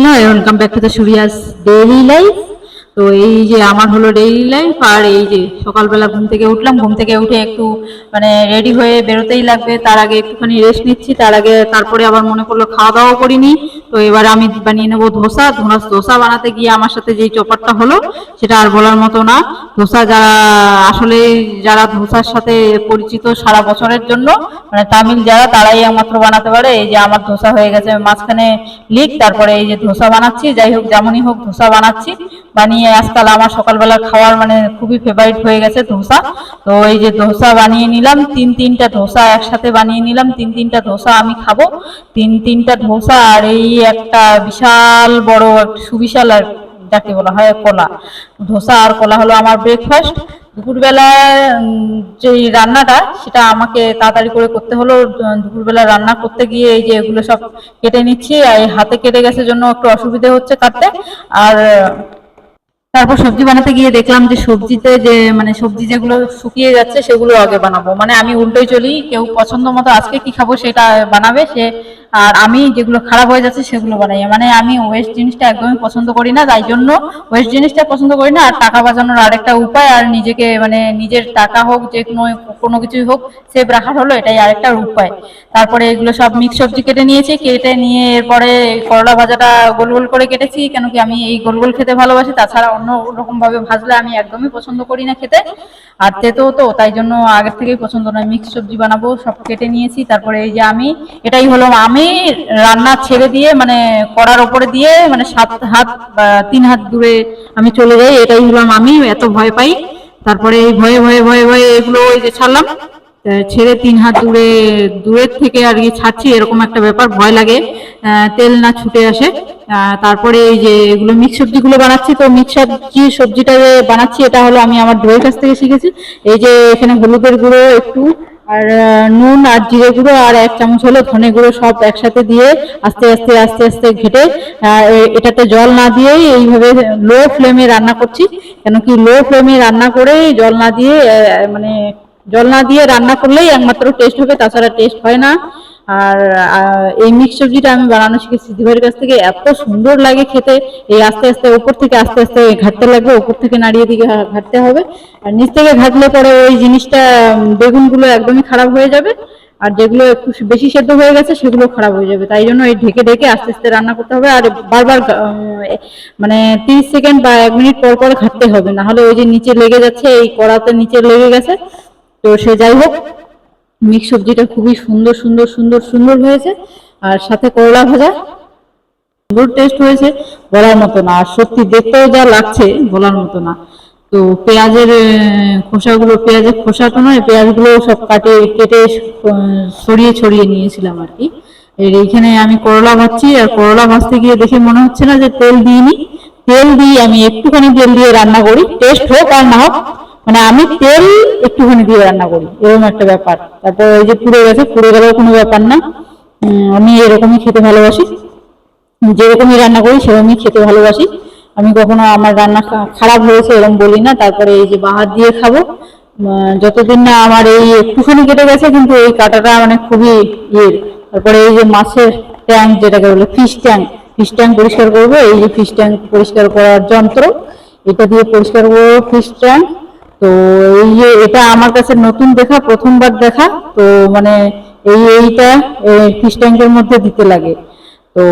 Hello welcome back to the সুরিয়াস daily life তো এই যে আমার হলো ডেইলি লাইফ আর এই যে সকালবেলা ঘুম থেকে উঠলাম, ঘুম থেকে উঠে একটু মানে রেডি হয়ে বেরোতেই লাগবে। তার আগে একটুখানি রেস্ট নিচ্ছি, তার আগে তারপরে আবার মনে করল খাওয়া দাওয়াও করিনি। তো এবার আমি বানিয়ে নেব ধোসা। ধোসা বানাতে গিয়ে আমার সাথে যেই চপারটা হলো, সেটা আর বলার মতো না। ধোসা যারা, আসলে যারা ধোসার সাথে পরিচিত সারা বছরের জন্য মানে তামিল যারা, তারাই একমাত্র বানাতে পারে। এই যে আমার ধোসা হয়ে গেছে মাঝখানে লিক তারপরে এই যে ধোসা বানাচ্ছি। যাই হোক, যেমনই হোক, ধোসা বানাচ্ছি। বানিয়ে আজকাল আমার সকালবেলা খাওয়ার মানে খুবই ফেভারিট হয়ে গেছে ধোসা। তো এই যে ধোসা বানিয়ে নিলাম, তিন তিনটা ধোসা একসাথে বানিয়ে নিলাম, তিন তিনটা ধোসা আমি খাব। তিন তিনটা ধোসা আর এই একটা বিশাল বড় সুবিশাল আর যাকে বলা হয় কলা। ধোসা আর কলা হলো আমার ব্রেকফাস্ট দুপুরবেলা যে রান্নাটা, সেটা আমাকে তাড়াতাড়ি করে করতে হলো। দুপুরবেলা রান্না করতে গিয়ে এই যে এগুলো সব কেটে নিচ্ছি, আর হাতে কেটে গেছে জন্য একটু অসুবিধে হচ্ছে কাটতে। আর, তারপর সবজি বানাতে গিয়ে দেখলাম যে সবজিতে যে মানে সবজি যেগুলো শুকিয়ে যাচ্ছে সেগুলো আগে বানাবো। মানে আমি উল্টোই চলি, কেউ পছন্দ মতো আজকে কি খাব সেটা বানাবে, সে আর আমি যেগুলো খারাপ হয়ে যাচ্ছে সেগুলো বানাই। মানে আমি ওয়েস্ট জিনিসটা একদমই পছন্দ করি না, তাই জন্য ওয়েস্ট জিনিসটা পছন্দ করি না। আর টাকা বাঁচানোর আরেকটা উপায়, আর নিজেকে মানে নিজের টাকা হোক, যে কোনো কোনো কিছুই হোক সেভ রাখার হলো এটাই আরেকটা উপায়। তারপরে এগুলো সব মিক্স সবজি কেটে নিয়েছি, কেটে নিয়ে এরপরে করলা ভাজাটা গোল গোল করে কেটেছি, কেন কি আমি এই গোল গোল খেতে ভালোবাসি, তাছাড়া অন্য রকম ভাবে ভাজলে আমি একদমই পছন্দ করি না খেতে। আর তেতো তো, তাই জন্য আগের থেকেই পছন্দ নয়। মিক্স সবজি বানাবো, সব কেটে নিয়েছি, তারপরে এই যে আমি, এটাই হলো আমি রান্না ছেড়ে দিয়ে মানে কড়ার ওপরে দিয়ে মানে সাত হাত তিন হাত দূরে আমি চলে যাই, এটাই হলাম আমি, এত ভয় পাই। তারপরে এই ভয়ে ভয়ে ভয়ে ভয়ে এগুলো ওই যে ছাড়লাম। ছেড়ে তিন হাত দূরে, দূরের থেকে আর কি ছাড়ছি, এরকম একটা ব্যাপার, ভয় লাগে। তেল না ছুটে আসে। তারপরে এই যে এগুলো মিক্স সবজিগুলো বানাচ্ছি, তো মিক্স সবজি সবজিটা যে বানাচ্ছি, এটা হলো আমি আমার দইয়ের কাছ থেকে শিখেছি। এই যে এখানে হলুদের গুঁড়ো একটু আর নুন আর জিরে গুঁড়ো আর এক চামচ হলো ধনে গুঁড়ো সব একসাথে দিয়ে আস্তে আস্তে আস্তে আস্তে ঘেটে এটাতে জল না দিয়েই এইভাবে লো ফ্লেমে রান্না করছি। কেন কি লো ফ্লেমে রান্না করে জল না দিয়ে মানে জল না দিয়ে রান্না করলেই একমাত্র টেস্ট হবে, তাছাড়া টেস্ট হয় না। আর এই মিক্স সবজিটা আমি বানানো শিখেছি। দিদিভাইয়ের কাছ থেকে এত সুন্দর লাগে খেতে। এই আস্তে আস্তে উপর থেকে আস্তে আস্তে ঘাটতে লাগবে, উপর থেকে নাড়িয়ে দিকে ঘাটতে হবে। আর নিচ থেকে ঘাটলে পরে ওই জিনিসটা বেগুনগুলো একদমই খারাপ হয়ে যাবে। আর যেগুলো একটু বেশি সেদ্ধ হয়ে গেছে, সেগুলো খারাপ হয়ে যাবে। তাই জন্য এই ঢেকে ঢেকে আস্তে আস্তে রান্না করতে হবে। আর বারবার মানে তিরিশ সেকেন্ড বা এক মিনিট পর পর ঘাটতে হবে। না হলে ওই যে নিচে লেগে যাচ্ছে, এই কড়াতে নিচে লেগে গেছে। তো সে যাই হোক মিক্স সবজিটা খুবই সুন্দর সুন্দর সুন্দর সুন্দর হয়েছে। আর সাথে করলা ভাজা। সুন্দর টেস্ট হয়েছে বলার মতো না। আর সত্যি দেখতেও যা লাগছে বলার মতো না। তো পেঁয়াজের খোসাগুলো পেঁয়াজের খোসাটা নয় পেঁয়াজগুলো সব কাটে কেটে আহ, ছড়িয়ে নিয়েছিলাম আর কি। এইখানে আমি করলা ভাজছি আর করলা ভাজতে গিয়ে দেখে মনে হচ্ছে না যে তেল দিইনি। তেল দিয়ে আমি একটুখানি তেল দিয়ে রান্না করি। টেস্ট হোক আর না হোক মানে আমি তেল একটুখানি দিয়ে রান্না করি। এরকম একটা ব্যাপার। তারপর ওই যে পুড়ে গেছে, পুড়ে গেলেও কোনো ব্যাপার না। আমি এরকমই খেতে ভালোবাসি। যেরকমই রান্না করি, সেরকমই খেতে ভালোবাসি। আমি কখনো আমার রান্না খারাপ হয়েছে এরকম বলি না, তারপরে এই যে বাহার দিয়ে খাব। যতদিন না আমার এই একটুখানি কেটে গেছে, কিন্তু এই কাটাটা মানে খুবই ইয়ে। তারপরে এই যে মাছের ট্যাঙ্ক যেটাকে বলে ফিশ ট্যাঙ্ক ফিশ ট্যাঙ্ক পরিষ্কার করব। এই যে ফিশ ট্যাঙ্ক পরিষ্কার করার যন্ত্র, এটা দিয়ে পরিষ্কার করব ফিশ ট্যাঙ্ক তো এই যে এটা আমার কাছে নতুন দেখা, প্রথমবার দেখা, তো মানে এই এইটা ট্যাঙ্কের মধ্যে দিতে লাগে। তো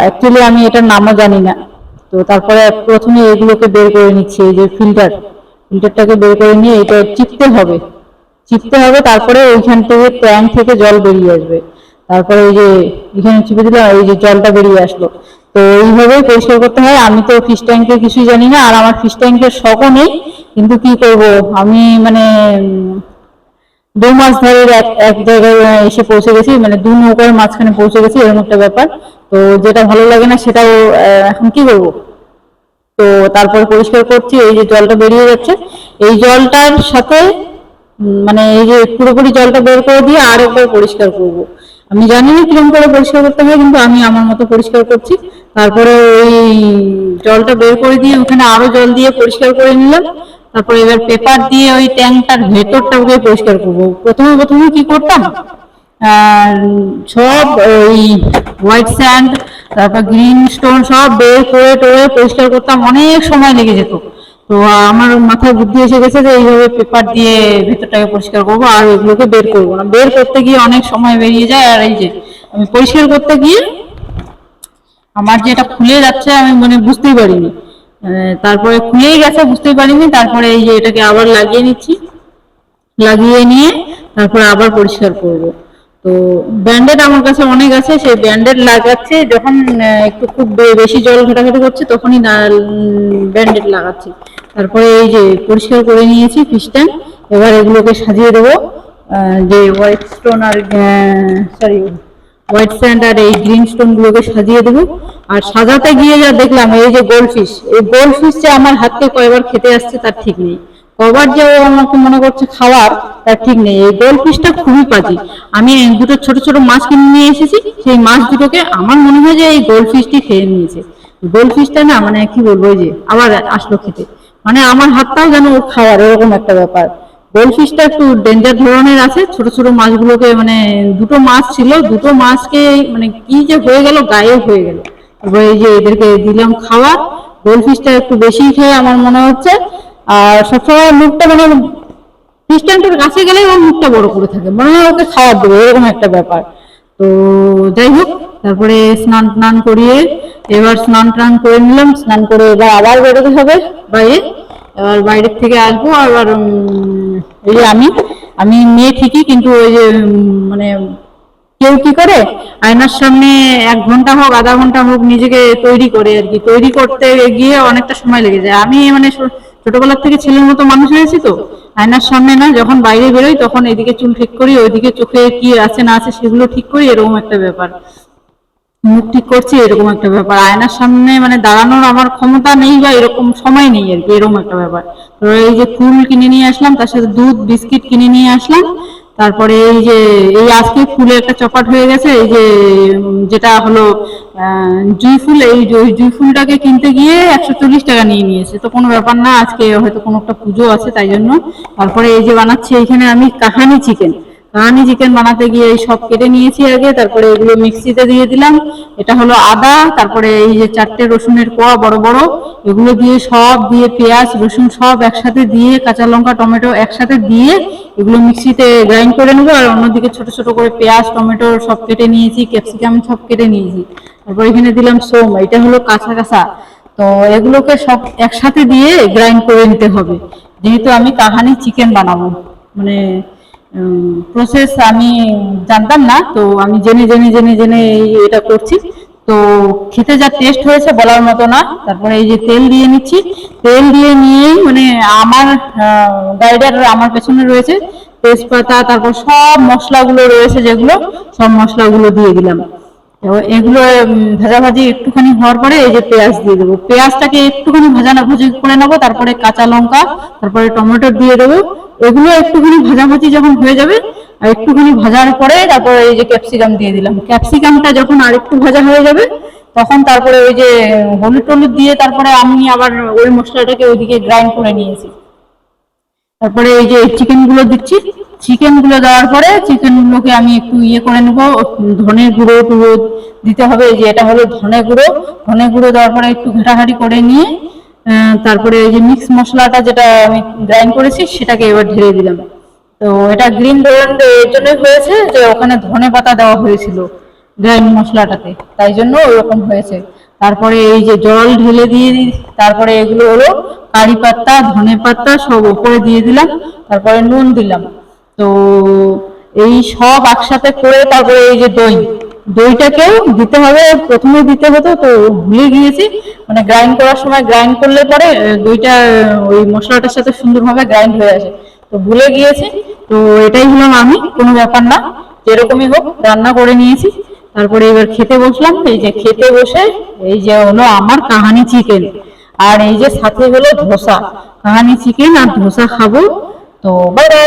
অ্যাকচুয়ালি আমি এটার নামও জানি না। তো তারপরে প্রথমে এগুলোকে বের করে নিচ্ছি, এই যে ফিল্টার ফিল্টারটাকে বের করে নিয়ে এটা চিপতে হবে। চিপতে হবে, তারপরে ওইখান থেকে ট্যাঙ্ক থেকে জল বেরিয়ে আসবে। তারপরে এই যে এখানে চিপে দিলাম, এই যে জলটা বেরিয়ে আসলো। তো এইভাবেই পরিষ্কার করতে হয়। আমি তো ফিশ ট্যাঙ্কের কিছুই জানি না, আর আমার ফিশ ট্যাঙ্কের শখও নেই, কিন্তু কি করব? আমি মানে দু মাস ধরে এক এক জায়গায় এসে পৌঁছে গেছি মানে দু নৌকার মাঝখানে পৌঁছে গেছি, এরকম একটা ব্যাপার। তো যেটা ভালো লাগে না সেটাও এখন কি করব? তো তারপর পরিষ্কার করছি, এই যে জলটা বেরিয়ে যাচ্ছে। এই জলটার সাথে মানে এই যে পুরোপুরি জলটা বের করে দিয়ে আর একবার পরিষ্কার করব। আমি জানি না কীরকম করে পরিষ্কার করতে হবে কিন্তু আমি আমার মতো পরিষ্কার করছি। তারপরে ওই জলটা বের করে দিয়ে ওখানে আরও জল দিয়ে পরিষ্কার করে নিলাম। তারপরে এবার পেপার দিয়ে ওই ট্যাঙ্কটার ভেতরটা ওকে পরিষ্কার করব। প্রথমে প্রথমে কি করতাম? সব ওই হোয়াইট স্যান্ড, তারপর গ্রিন স্টোন সব বের করে টোরে পরিষ্কার করতাম। অনেক সময় লেগে যেত। তো আমার মাথায় বুদ্ধি এসে গেছে যে এইভাবে পেপার দিয়ে ভেতরটাকে পরিষ্কার করব আর এগুলোকে বের করব না। বের করতে গিয়ে অনেক সময় বেরিয়ে যায় আর এই যে আমি পরিষ্কার করতে গিয়ে আমার যে এটা খুলে যাচ্ছে আমি মানে বুঝতেই পারিনি। আহ, তারপরে খুলেই গেছে বুঝতেই পারিনি। তারপরে এই যে এটাকে আবার লাগিয়ে নিচ্ছি। লাগিয়ে নিয়ে তারপরে আবার পরিষ্কার করব। তো ব্যান্ডেড আমার কাছে অনেক আছে সেই ব্যান্ডেড লাগাচ্ছে। যখন একটু খুব বেশি জল ঘাটাঘাটি করছে তখনই ব্যান্ডেড লাগাচ্ছি। তারপরে এই যে পরিষ্কার করে নিয়েছি ফিস্টেন এবার এগুলোকে সাজিয়ে দেবো। যে হোয়াইট স্টোন আর সরি হোয়াইট স্যান্ড আর এই গ্রিন স্টোন গুলোকে সাজিয়ে দেবো। আর সাজাতে গিয়ে যা দেখলাম, এই যে গোল্ড এই গোল্ড ফিশ যে আমার হাতকে কয়বার খেতে আসছে তার ঠিক নেই। কবার যে ও আমাকে মনে করছে খাওয়ার, তার ঠিক নেই। এই গোল্ড ফিশটা খুবই পাজি। আমি দুটো ছোট ছোট মাছ কিনে নিয়ে এসেছি, সেই মাছ দুটোকে আমার মনে হয় যে এই গোল্ড ফিশটি খেয়ে নিয়েছে। গোল্ড ফিশটা না মানে কি বলব যে আবার আসলো খেতে। মানে আমার হাতটাও যেন ওর খাওয়ার, এরকম একটা ব্যাপার। গোল্ড ফিশটা একটু ডেঞ্জার ধরনের আছে, ছোট ছোট মাছগুলোকে মানে দুটো মাছ ছিল, দুটো মাছকে মানে কি যে হয়ে গেল গায়ে হয়ে গেল। তারপরে এই যে এদেরকে দিলাম খাবার গোল্ড ফিশটা একটু বেশি খেয়ে আমার মনে হচ্ছে। আর সবসময় মুখটা মানে খ্রিস্টানটার কাছে গেলে ওর মুখটা বড় করে থাকে, মনে হয় ওকে খাবার দেবে, এরকম একটা ব্যাপার। তো যাই হোক তারপরে স্নান টান করিয়ে এবার স্নান টান করে নিলাম, স্নান করে এবার আবার বেরোতে হবে বাইরে। এবার বাইরের থেকে আসব, আবার এই আমি আমি মেয়ে ঠিকই, কিন্তু ওই যে মানে কেউ কি করে? আয়নার সামনে এক ঘণ্টা হোক, আধা ঘণ্টা হোক, নিজেকে তৈরি করে আর কি। তৈরি করতে গিয়ে অনেকটা সময় লেগে যায়। আমি মানে ছোটবেলার থেকে ছেলের মতো মানুষ হয়েছি তো। আয়নার সামনে না, যখন বাইরে বেরোই, তখন এদিকে চুল ঠিক করি, ওইদিকে চোখে কি আছে না আছে সেগুলো ঠিক করি, এরকম একটা ব্যাপার। ঠিক করছি, এরকম একটা ব্যাপার। আয়নার সামনে মানে দাঁড়ানোর আমার ক্ষমতা নেই বা এরকম সময় নেই আর কি, এরকম একটা ব্যাপার। তো এই যে ফুল কিনে নিয়ে আসলাম, তার সাথে দুধ, বিস্কিট কিনে নিয়ে আসলাম। তারপরে এই যে, এই আজকে ফুলে একটা চপাট হয়ে গেছে, এই যে যেটা হলো জুঁই ফুল, এই জুঁই ফুলটাকে কিনতে গিয়ে একশো চল্লিশ টাকা নিয়ে নিয়েছে। তো কোনো ব্যাপার না, আজকে হয়তো কোনো একটা পুজো আছে, তাই জন্য। তারপরে এই যে বানাচ্ছি এখানে আমি কাহানি চিকেন। কাহানি চিকেন বানাতে গিয়ে এই সব কেটে নিয়েছি আগে, তারপরে এগুলো মিক্সিতে দিয়ে দিলাম। এটা হলো আদা, তারপরে এই যে চারটে রসুনের কোয়া বড় বড়, এগুলো দিয়ে সব দিয়ে পেঁয়াজ, রসুন সব একসাথে দিয়ে, কাঁচা লঙ্কা, টমেটো একসাথে দিয়ে এগুলো মিক্সিতে গ্রাইন্ড করে নেব। আর অন্যদিকে ছোট ছোট করে পেঁয়াজ, টমেটো সব কেটে নিয়েছি ক্যাপসিকাম সব কেটে নিয়েছি। তারপর এখানে দিলাম সোম, এটা হলো কাঁচা কাঁচা। তো এগুলোকে সব একসাথে দিয়ে গ্রাইন্ড করে নিতে হবে। যেহেতু আমি কাহানি চিকেন বানাবো মানে প্রসেস আমি জানতাম না, তো আমি জেনে জেনে জেনে জেনে এটা করছি। তো খেতে যা টেস্ট হয়েছে বলার মতো না, তারপরে এই যে তেল দিয়ে নিচ্ছি। তেল দিয়ে নিয়েই মানে আমার গাইডার আমার পেছনে রয়েছে, তেজপাতা, তারপর সব মশলাগুলো রয়েছে যেগুলো, সব মশলাগুলো দিয়ে দিলাম। তো এগুলো ভাজাভাজি একটুখানি হওয়ার পরে এই যে পেঁয়াজ দিয়ে দেবো। পেঁয়াজটাকে একটুখানি ভাজানো ভাজি করে নেব, তারপরে কাঁচা লঙ্কা, তারপরে টমেটো দিয়ে দেবো। এগুলো একটুখানি ভাজাভাজি যখন হয়ে যাবে, আর একটুখানি ভাজার পরে তারপরে এই যে ক্যাপসিকাম দিয়ে দিলাম। ক্যাপসিকামটা যখন আর একটু ভাজা হয়ে যাবে, তখন তারপরে ওই যে হলুদ টলুদ দিয়ে তারপরে আমি আবার ওই মশলাটাকে ওইদিকে গ্রাইন্ড করে নিয়েছি। তারপরে এই যে চিকেনগুলো দিচ্ছি চিকেনগুলো দেওয়ার পরে চিকেন গুলোকে আমি একটু ইয়ে করে নেব, ধনে গুঁড়ো টুড়ো দিতে হবে যে এটা হলো ধনে গুঁড়ো। ধনে গুঁড়ো দেওয়ার পরে একটু ঘাটাঘাটি করে নিয়ে তারপরে এই যে মিক্স মশলাটা যেটা আমি গ্রাইন্ড করেছি, সেটাকে এবার ঢেলে দিলাম। তো এটা গ্রিন ব্র্যান্ড এর জন্যই হয়েছে যে ওখানে ধনে পাতা দেওয়া হয়েছিল গ্রাইন্ড মশলাটাতে, তাই জন্য ওরকম হয়েছে। তারপরে এই যে জল ঢেলে দিয়ে দি- তারপরে এগুলো হলো কারি পাতা, ধনে পাতা সব উপরে দিয়ে দিলাম, তারপরে নুন দিলাম। তো এই সব একসাথে করে তারপরে এই যে দই, দইটাকেও দিতে হবে, প্রথমে দিতে হতো, তো ভুলে গিয়েছি। মানে গ্রাইন্ড করার সময় গ্রাইন্ড করলে পরে দইটা, ওই মশলাটার সাথে সুন্দরভাবে গ্রাইন্ড হয়ে আসে। তো ভুলে গিয়েছি, তো এটাই হলাম আমি, কোনো ব্যাপার না, যেরকমই হোক, রান্না করে নিয়েছি। তারপরে এবার খেতে বসলাম, এই যে খেতে বসে, এই যে হলো আমার কাহানি চিকেন। আর এই যে সাথে হলো ধোসা, কাহানি চিকেন আর ধোসা খাব। তো bye bye